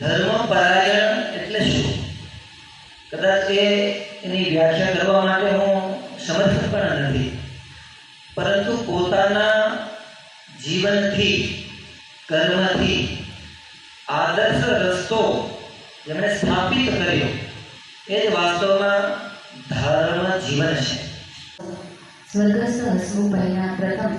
ધર્મ પરાયણ એટલે શું? કદાચ એની વ્યાખ્યા કરવા માટે હું સમર્થ પણ નથી. પરંતુ પોતાના જીવનથી, કર્મથી આદર્શ રસ્તો જેમણે સ્થાપિત કર્યો, એ જ વાસ્તવમાં ધર્મ જીવન છે. સ્વર્ગસ્થ હસમુખભાઈના પ્રથમ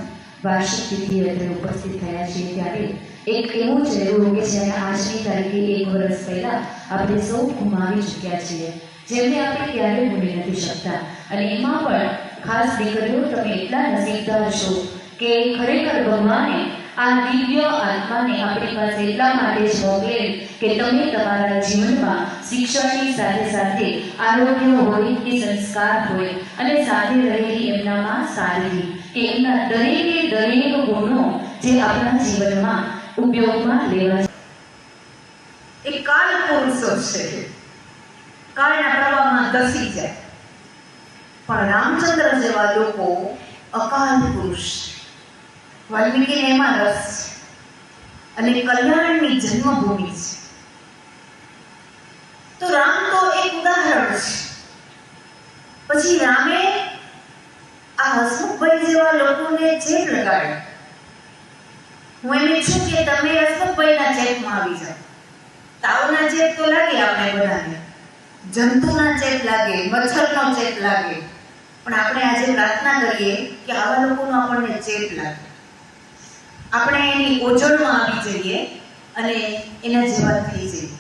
વાર્ષિક તિથિ એટલે ઉપસ્થિત થયા છે ત્યારે એક એવું રહ્યું કે જેને આજની તારીખે એક વર્ષ પહેલા આપણે સૌ ગુમાવી ચૂક્યા છીએ, જેમને આપણે ક્યારેય ભૂલી નથી શકતા. અને એમાં પણ ખાસ દીકરીઓ, તમે એટલા નસીબદાર છો કે ખરેખર ભગવાને આ દિવ્ય આત્માને આપણી પાસે એટલા માટે જ મોકલે કે તમે તમારા જીવનમાં શિક્ષણની સાથે સાથે આરોગ્ય હોય કે સંસ્કાર હોય અને સાથે રહેલી એમનામાં સારી, કે એમના દરેકે દરેક ગુણો જે આપણા જીવનમાં ઉપયોગમાં લેવા એ કાલ પુરુષો છે કાળના પ્રવાહમાં ધસી જાય પણ રામચંદ્ર જેવા લોકો અકાલ પુરુષ વાલ્મીકીને એમાં રસ અને કલ્યાણની જન્મભૂમિ છે તો રામ તો એક ઉદાહરણ છે પછી રામે આ હસમુખભાઈ જેવા લોકોને જે લગાડ્યો હું એમ ઈચ્છું કે તમે હસમુખભાઈના ચેપમાં આવી જાઓ. તાવના ચેપ તો લાગે આપણે બધાને. જંતુના ચેપ લાગે, મચ્છરનો ચેપ લાગે. પણ આપણે આજે પ્રાર્થના કરીએ કે આવા લોકોનો આપણને ચેપ લાગે. આપણે એની ઓજળમાં આવી જઈએ અને એના જેવા થઈ જઈએ.